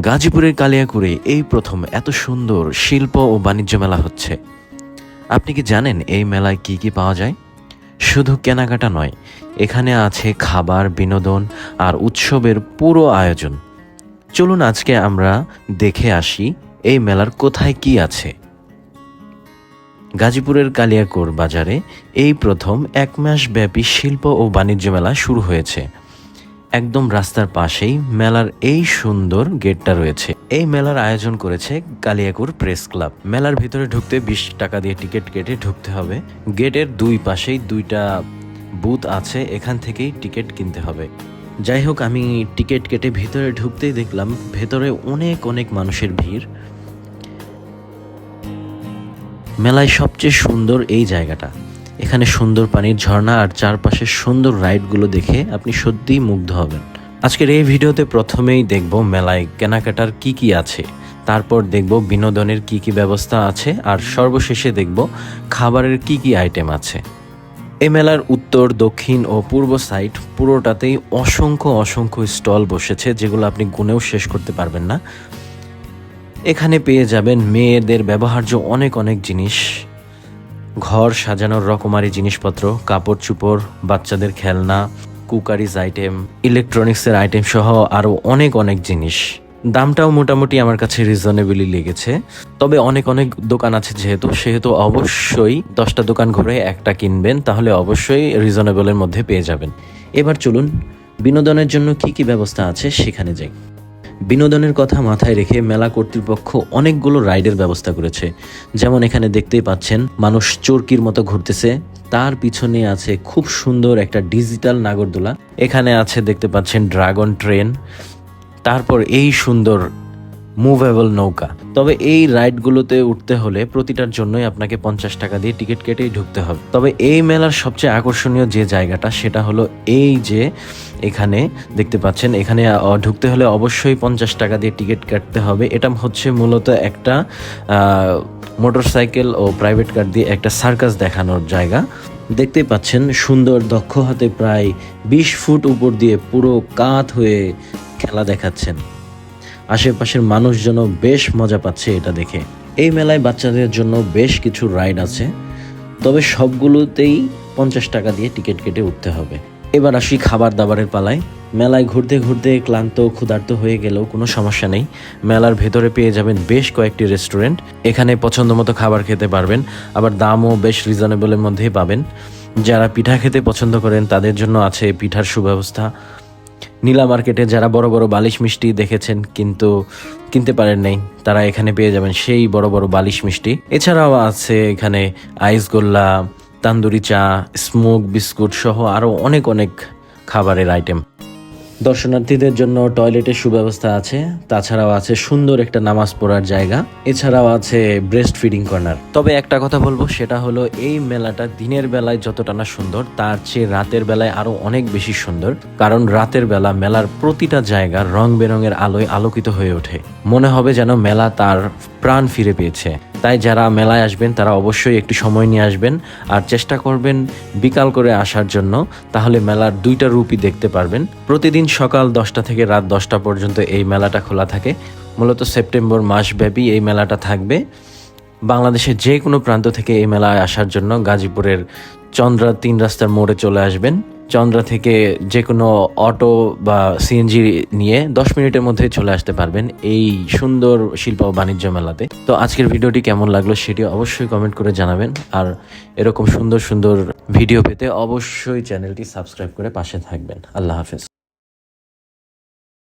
গাজীপুরের কালিয়াকুড়ে এই প্রথম এত সুন্দর শিল্প ও বাণিজ্য মেলা হচ্ছে। আপনি কি জানেন এই মেলায় কি কি পাওয়া যায়? শুধু কেনাকাটা নয়, এখানে আছে খাবার, বিনোদন আর উৎসবের পুরো আয়োজন। চলুন আজকে আমরা দেখে আসি এই মেলার কোথায় কি আছে। গাজীপুরের কালিয়াকোর বাজারে এই প্রথম এক মাস ব্যাপী শিল্প ও বাণিজ্য মেলা শুরু হয়েছে। একদম রাস্তার পাশেই মেলার এই সুন্দর গেটটা রয়েছে। এই মেলার আয়োজন করেছে কালিয়াকুর প্রেস ক্লাব। মেলার ভিতরে ঢুকতে বিশ টাকা দিয়ে টিকিট কেটে ঢুকতে হবে। গেটের দুই পাশেই দুইটা বুথ আছে, এখান থেকেই টিকিট কিনতে হবে। যাই হোক, আমি টিকিট কেটে ভিতরে ঢুকতেই দেখলাম, ভেতরে অনেক অনেক মানুষের ভিড়। মেলায় সবচেয়ে সুন্দর এই জায়গাটা। এখানে সুন্দর পানির ঝর্ণা আর চারপাশের সুন্দর রাইডগুলো দেখে আপনি সত্যিই মুগ্ধ হবেন। আজকের এই ভিডিওতে প্রথমেই দেখব মেলায় কেনাকাটার কি কি আছে, তারপর দেখব বিনোদনের কি কি ব্যবস্থা আছে, আর সর্বশেষে দেখব খাবারের কি কি আইটেম আছে। এই মেলার উত্তর, দক্ষিণ ও পূর্ব সাইড পুরোটাতেই অসংখ্য অসংখ্য স্টল বসেছে, যেগুলো আপনি গুনেও শেষ করতে পারবেন না। এখানে পেয়ে যাবেন মেয়েদের ব্যবহার্য অনেক অনেক জিনিস ঘর সাজানোর রকমারি জিনিসপত্র, কাপড় চুপড়, বাচ্চাদের খেলনা, কুকারিজ আইটেম, ইলেকট্রনিক্সের আইটেম সহ আরও অনেক অনেক জিনিস। দামটাও মোটামুটি আমার কাছে রিজনেবলি লেগেছে। তবে অনেক অনেক দোকান আছে যেহেতু, সেহেতু অবশ্যই দশটা দোকান ঘুরে একটা কিনবেন, তাহলে অবশ্যই রিজনেবলের মধ্যে পেয়ে যাবেন। এবার চলুন, বিনোদনের জন্য কি কি ব্যবস্থা আছে সেখানে যাই। বিনোদনের কথা মাথায় রেখে মেলা কর্তৃপক্ষ অনেকগুলো রাইডের ব্যবস্থা করেছে। যেমন এখানে দেখতেই পাচ্ছেন, মানুষ চরকির মতো ঘুরতেছে। তার পিছনে আছে খুব সুন্দর একটা ডিজিটাল নাগরদোলা। এখানে আছে দেখতে পাচ্ছেন ড্রাগন ট্রেন। তারপর এই সুন্দর মুভেবল নৌকা। তবে এই রাইডগুলোতে উঠতে হলে প্রতিটার জন্যই আপনাকে পঞ্চাশ টাকা দিয়ে টিকিট কেটেই ঢুকতে হবে। তবে এই মেলার সবচেয়ে আকর্ষণীয় যে জায়গাটা, সেটা হলো এই যে এখানে দেখতে পাচ্ছেন, এখানে ঢুকতে হলে অবশ্যই পঞ্চাশ টাকা দিয়ে টিকিট কাটতে হবে। এটা হচ্ছে মূলত একটা মোটরসাইকেল ও প্রাইভেট কার দিয়ে একটা সার্কাস দেখানোর জায়গা। দেখতেই পাচ্ছেন, সুন্দর দক্ষ হাতে প্রায় বিশ ফুট উপর দিয়ে পুরো কাত হয়ে খেলা দেখাচ্ছেন। আশেপাশের মানুষ যেন বেশ মজা পাচ্ছে এটা দেখে। এই মেলায় বাচ্চাদের জন্য বেশ কিছু রাইড আছে, তবে সবগুলোতেই পঞ্চাশ টাকা দিয়ে টিকিট কেটে উঠতে হবে। এবার আসি খাবার দাবারের পালায়। মেলায় ঘুরতে ঘুরতে ক্লান্ত, ক্ষুধার্ত হয়ে গেলেও কোনো সমস্যা নেই। মেলার ভেতরে পেয়ে যাবেন বেশ কয়েকটি রেস্টুরেন্ট। এখানে পছন্দ মতো খাবার খেতে পারবেন, আবার দামও বেশ রিজনেবলের মধ্যেই পাবেন। যারা পিঠা খেতে পছন্দ করেন, তাদের জন্য আছে পিঠার সুব্যবস্থা। নীলা মার্কেটে যারা বড় বড় বালিশ মিষ্টি দেখেছেন কিন্তু কিনতে পারেন নাই, তারা এখানে পেয়ে যাবেন সেই বড় বড় বালিশ মিষ্টি। এছাড়াও আছে এখানে আইসগোল্লা তান্দুরি চা, স্মোক বিস্কুট সহ আরও অনেক অনেক খাবারের আইটেম। দর্শনার্থীদের জন্য টয়লেটের সুব্যবস্থা আছে, তাছাড়াও আছে সুন্দর একটা নামাজ পড়ার জায়গা, এছাড়াও আছে ব্রেস্ট ফিডিং কর্নার তবে একটা কথা বলব, সেটা হলো এই মেলাটা দিনের বেলায় যতটা না সুন্দর, তার চেয়ে রাতের বেলায় আরও অনেক বেশি সুন্দর, কারণ রাতের বেলা মেলার প্রতিটা জায়গা রং বেরঙের আলোয় আলোকিত হয়ে ওঠে। মনে হবে যেন মেলা তার প্রাণ ফিরে পেয়েছে। তাই যারা মেলায় আসবেন, তারা অবশ্যই একটু সময় নিয়ে আসবেন আর চেষ্টা করবেন বিকাল করে আসার জন্য। তাহলে মেলার দুইটা রূপই দেখতে পারবেন। প্রতিদিন সকাল দশটা থেকে রাত দশটা পর্যন্ত এই মেলাটা খোলা থাকে। মূলত সেপ্টেম্বর মাসব্যাপী এই মেলাটা থাকবে। বাংলাদেশের যে কোনো প্রান্ত থেকে এই মেলায় আসার জন্য গাজীপুরের চন্দ্রা তিন রাস্তার মোড়ে চলে আসবেন। চন্দ্রা থেকে যে কোনো অটো বা সিএনজি নিয়ে দশ মিনিটের মধ্যে চলে আসতে পারবেন এই সুন্দর শিল্প বাণিজ্য মেলাতে। তো আজকের ভিডিওটি কেমন লাগল সেটি অবশ্যই কমেন্ট করে জানাবেন। আর এরকম সুন্দর সুন্দর ভিডিও পেতে অবশ্যই চ্যানেলটি সাবস্ক্রাইব করে পাশে থাকবেন। আল্লাহ হাফেজ।